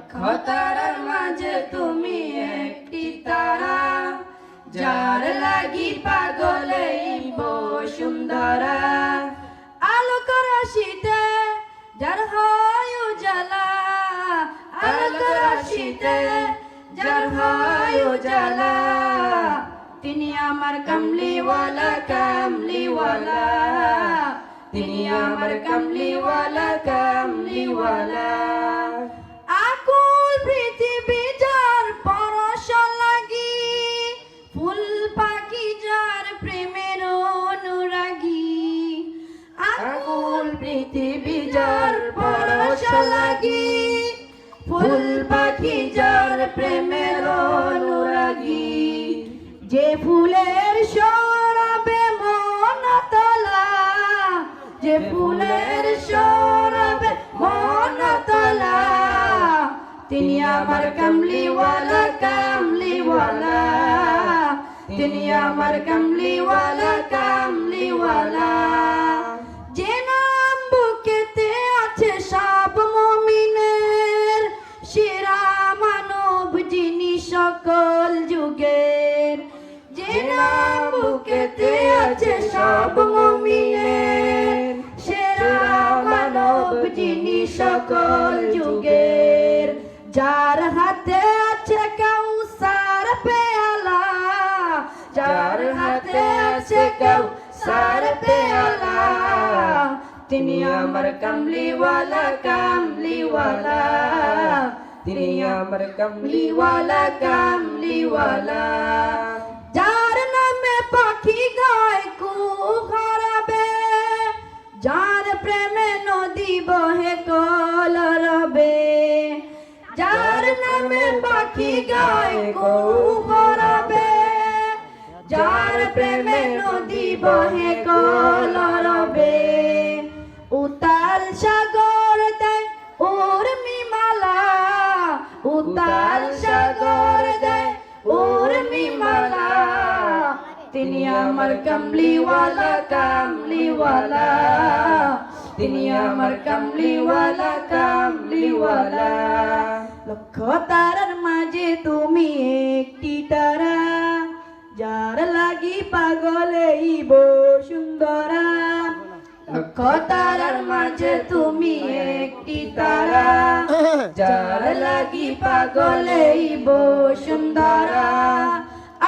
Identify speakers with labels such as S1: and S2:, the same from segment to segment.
S1: লক্ষ মাঝে তুমি একটি তারা, যার লাগি পাগলে সুন্দরা। আলোক রাশিতে যার হয় উজালা আলোক রাশিতে যার হয় উজালা তিনি আমার কামলিওয়ালা কামলিওয়ালা। তিনি আমার কামলিওয়ালা কামলিওয়ালা। যার পরশ লাগি। ফুল পাখি যার প্রেমের অনুরাগী। যে ফুলের সরবে মন তলা, যে ফুলের সরবে মন তলা, তিনি আমার কামলিওয়ালা কামলিওয়ালা। তিনি আমার কামলিওয়ালা কামলিওয়ালা। যে সকল যুগের, যে বুকেতে আছে সব মমিনের, সেরা মানব যিনি সকল যুগের, যার হাতে আছে কাউসার পেয়ালা, যার হাতে আছে কাউসার পেয়ালা, তিনি আমার কামলিওয়ালা কামলিওয়ালা। তিনি আমার কামলিওয়ালা কামলিওয়ালা যার নামে পাখি গায় কু হারাবে যার প্রেমে নদী বহে কল রবে যার নামে পাখি গায় কু হারাবে যার প্রেমে নদী বহে কল রবে উতাল সাগর তিনি আমার কামলিওয়ালা কামলিওয়ালা। তিনি আমার কামলিওয়ালা কামলিওয়ালা। লক্ষ তারার মাঝে তুমি একটি তারা, যার লাগি পাগলে ইব সুন্দরা লক্ষ তারার মাঝে তুমি একটি তারা, যার লাগি পাগলে ইব সুন্দরা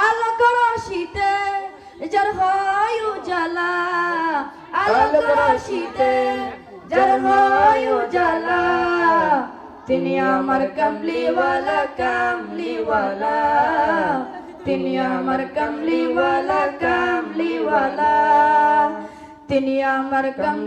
S1: আলোক রশিতে যার হয় উজালা আলোক রশিতে যার হয় উজালা। তিনি আমার কামলিওয়ালা কামলিওয়ালা। তিনি আমার কামলিওয়ালা কামলিওয়ালা। তিনি আমার কাম